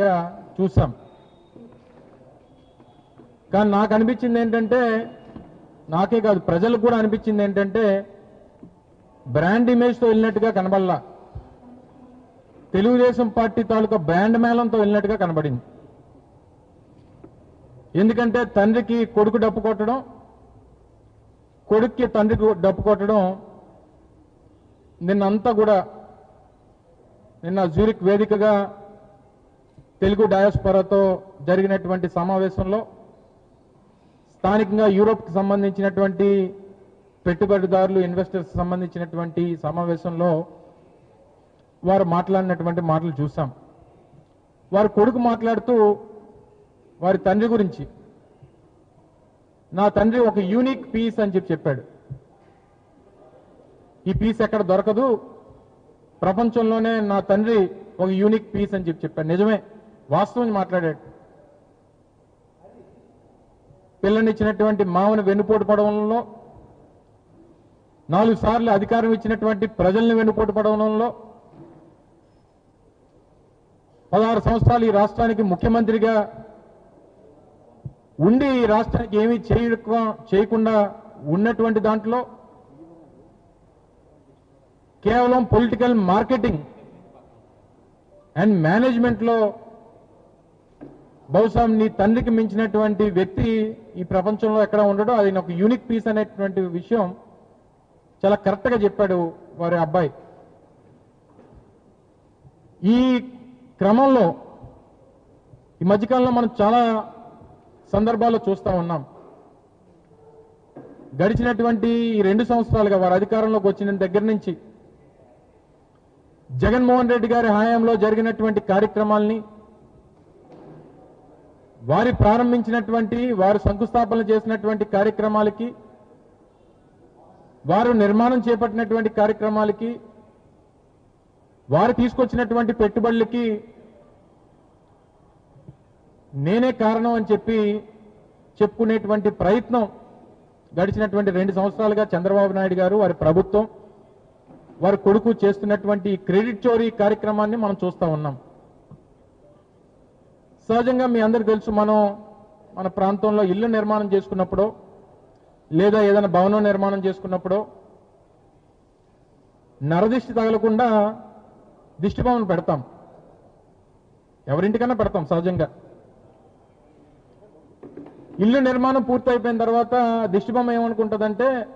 గా చూసాం. కానీ నాకు అనిపించింది ఏంటంటే నాకే కాదు ప్రజలకు కూడా అనిపించింది ఏంటంటే బ్రాండ్ ఇమేజ్తో వెళ్ళినట్టుగా కనబడలా. తెలుగుదేశం పార్టీ తాలూకా బ్రాండ్ మేళంతో వెళ్ళినట్టుగా కనబడింది. ఎందుకంటే తండ్రికి కొడుకు డప్పు కొట్టడం కొడుక్కి తండ్రికి డప్పు కొట్టడం నిన్నంతా కూడా నిన్న జూరిక్ వేదికగా తెలుగు డయాస్పరాతో జరిగినటువంటి సమావేశంలో స్థానికంగా యూరోప్కి సంబంధించినటువంటి పెట్టుబడిదారులు ఇన్వెస్టర్స్ సంబంధించినటువంటి సమావేశంలో వారు మాట్లాడినటువంటి మాటలు చూసాం. వారి కొడుకు మాట్లాడుతూ వారి తండ్రి గురించి నా తండ్రి ఒక యూనిక్ పీస్ అని చెప్పి చెప్పాడు. ఈ పీస్ ఎక్కడ దొరకదు. ప్రపంచంలోనే నా తండ్రి ఒక యూనిక్ పీస్ అని చెప్పి చెప్పాడు. నిజమే. వాస్తవం మాట్లాడాడు పిల్లనిచ్చినటువంటి మామను వెన్నుపోటు పడవడంలో నాలుగు సార్లు అధికారం ఇచ్చినటువంటి ప్రజల్ని వెన్నుపోటు పడవడంలో పదహారు సంవత్సరాలు ఈ రాష్ట్రానికి ముఖ్యమంత్రిగా ఉండి ఈ రాష్ట్రానికి ఏమీ చేయ చేయకుండా ఉన్నటువంటి దాంట్లో కేవలం పొలిటికల్ మార్కెటింగ్ అండ్ మేనేజ్మెంట్లో బహుశా నీ తండ్రికి మించినటువంటి వ్యక్తి ఈ ప్రపంచంలో ఎక్కడ ఉండడో అది నాకు యూనిక్ పీస్ అనేటువంటి విషయం చాలా కరెక్ట్గా చెప్పాడు వారి అబ్బాయి. ఈ క్రమంలో ఈ మధ్యకాలంలో మనం చాలా సందర్భాల్లో చూస్తూ ఉన్నాం. గడిచినటువంటి ఈ రెండు సంవత్సరాలుగా వారు అధికారంలోకి వచ్చిన దగ్గర నుంచి జగన్మోహన్ రెడ్డి గారి హయాంలో జరిగినటువంటి కార్యక్రమాల్ని వారి ప్రారంభించినటువంటి వారు శంకుస్థాపన చేసినటువంటి కార్యక్రమాలకి వారు నిర్మాణం చేపట్టినటువంటి కార్యక్రమాలకి వారు తీసుకొచ్చినటువంటి పెట్టుబడులకి నేనే కారణం అని చెప్పి చెప్పుకునేటువంటి ప్రయత్నం గడిచినటువంటి రెండు సంవత్సరాలుగా చంద్రబాబు నాయుడు గారు వారి ప్రభుత్వం వారి కొడుకు చేస్తున్నటువంటి క్రెడిట్ చోరీ కార్యక్రమాన్ని మనం చూస్తూ ఉన్నాం. సహజంగా మీ అందరికి తెలుసు మనం మన ప్రాంతంలో ఇల్లు నిర్మాణం చేసుకున్నప్పుడు లేదా ఏదైనా భవనం నిర్మాణం చేసుకున్నప్పుడు నరదిష్టి తగలకుండా దిష్టి పెడతాం. ఎవరింటికన్నా పెడతాం సహజంగా. ఇల్లు నిర్మాణం పూర్తి అయిపోయిన తర్వాత దిష్టి ఏమనుకుంటుందంటే